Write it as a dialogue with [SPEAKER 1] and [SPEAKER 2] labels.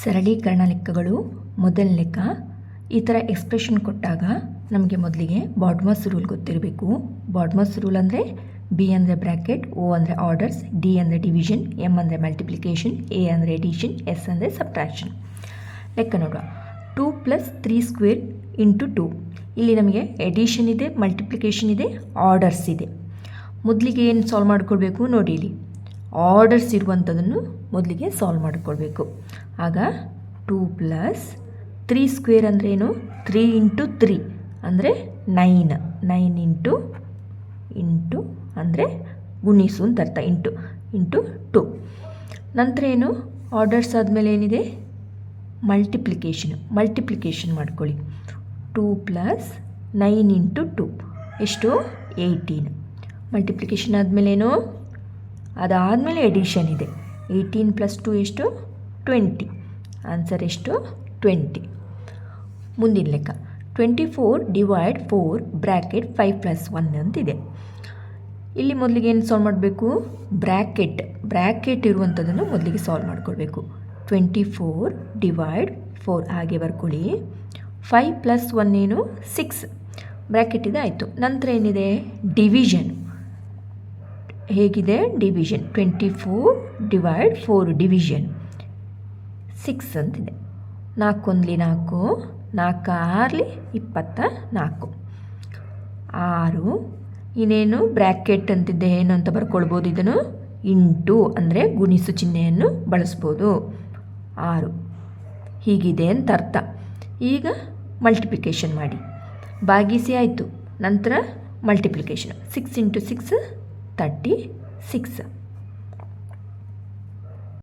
[SPEAKER 1] ಸರಳೀಕರಣ ಲೆಕ್ಕಗಳು, ಮೊದಲ ಲೆಕ್ಕ, ಈ ಥರ ಎಕ್ಸ್ಪ್ರೆಷನ್ ಕೊಟ್ಟಾಗ ನಮಗೆ ಮೊದಲಿಗೆ ಬಾಡ್ಮಸ್ ರೂಲ್ ಗೊತ್ತಿರಬೇಕು. ಬಾಡ್ಮಸ್ ರೂಲ್ ಅಂದರೆ ಬಿ ಅಂದರೆ ಬ್ರ್ಯಾಕೆಟ್ ಓ ಅಂದರೆ ಆರ್ಡರ್ಸ್ ಡಿ ಅಂದರೆ ಡಿವಿಷನ್ ಎಂ ಅಂದರೆ ಮಲ್ಟಿಪ್ಲಿಕೇಶನ್ ಎ ಅಂದರೆ ಎಡಿಷನ್ ಎಸ್ ಅಂದರೆ ಸಬ್ಟ್ರಾಕ್ಷನ್ ಲೆಕ್ಕ ನೋಡುವ. Two plus three square into two ಇಲ್ಲಿ ನಮಗೆ ಎಡಿಷನ್ ಇದೆ ಮಲ್ಟಿಪ್ಲಿಕೇಶನ್ ಇದೆ ಆರ್ಡರ್ಸ್ ಇದೆ. ಮೊದಲಿಗೆ ಏನು ಸಾಲ್ವ್ ಮಾಡಿಕೊಡ್ಬೇಕು? ನೋಡಿ ಇಲ್ಲಿ. ಆರ್ಡರ್ಸ್ ಇರುವಂಥದ್ದನ್ನು ಮೊದಲಿಗೆ ಸಾಲ್ವ್ ಮಾಡಿಕೊಳ್ಬೇಕು. ಆಗ ಟೂ ಪ್ಲಸ್ ತ್ರೀ ಸ್ಕ್ವೇರ್ ಅಂದರೆ ಏನು? ತ್ರೀ ಇಂಟು ತ್ರೀ ಅಂದರೆ ನೈನ್ ನೈನ್ ಇಂಟು ಇಂಟು ಅಂದರೆ ಗುಣಿಸು ಅಂತ ಅರ್ಥ. ಇಂಟು ಇಂಟು ಟು ನಂತರ ಏನು? ಆರ್ಡರ್ಸ್ ಆದಮೇಲೆ ಏನಿದೆ? ಮಲ್ಟಿಪ್ಲಿಕೇಶನ್ ಮಲ್ಟಿಪ್ಲಿಕೇಶನ್ ಮಾಡ್ಕೊಳ್ಳಿ. Two plus nine into two ಎಷ್ಟು? ಏಯ್ಟೀನ್ ಮಲ್ಟಿಪ್ಲಿಕೇಶನ್ ಏನು? ಅದಾದಮೇಲೆ ಎಡಿಷನ್ ಇದೆ. ಏಯ್ಟೀನ್ ಪ್ಲಸ್ ಟು ಎಷ್ಟು ಟ್ವೆಂಟಿ ಆನ್ಸರ್ ಎಷ್ಟು ಟ್ವೆಂಟಿ ಮುಂದಿನ ಲೆಕ್ಕ. Twenty four divide four bracket five plus one ಅಂತಿದೆ. ಇಲ್ಲಿ ಮೊದಲಿಗೆ ಏನು ಸಾಲ್ವ್ ಮಾಡಬೇಕು? ಬ್ರ್ಯಾಕೆಟ್ ಬ್ರ್ಯಾಕೆಟ್ ಇರುವಂಥದ್ದನ್ನು ಮೊದಲಿಗೆ ಸಾಲ್ವ್ ಮಾಡ್ಕೊಳ್ಬೇಕು. ಟ್ವೆಂಟಿ ಫೋರ್ ಡಿವೈಡ್ ಫೋರ್ ಹಾಗೆ ಬರ್ಕೊಳ್ಳಿ. ಫೈವ್ ಪ್ಲಸ್ ಒನ್ ಏನು? ಸಿಕ್ಸ್ ಬ್ರ್ಯಾಕೆಟ್ ಇದೆ ಆಯಿತು. ನಂತರ ಏನಿದೆ? ಡಿವಿಷನ್ ಹೇಗಿದೆ? Division twenty four divide four division six ಅಂತಿದೆ ನಾಲ್ಕೊಂದ್ಲಿ ನಾಲ್ಕು ನಾಲ್ಕು ಆರ್ಲಿ ಇಪ್ಪತ್ತ ನಾಲ್ಕು. ಆರು, ಇನ್ನೇನು ಬ್ರ್ಯಾಕೆಟ್ ಅಂತಿದ್ದೆ ಏನು ಅಂತ ಬರ್ಕೊಳ್ಬೋದು ಇದನ್ನು? ಇಂಟು ಅಂದರೆ ಗುಣಿಸು ಚಿಹ್ನೆಯನ್ನು ಬಳಸ್ಬೋದು. ಆರು, ಹೀಗಿದೆ ಅಂತ ಅರ್ಥ. ಈಗ ಮಲ್ಟಿಪ್ಲಿಕೇಶನ್ ಮಾಡಿ. ಭಾಗಿಸಿ ಆಯಿತು. ನಂತರ multiplication six into six thirty six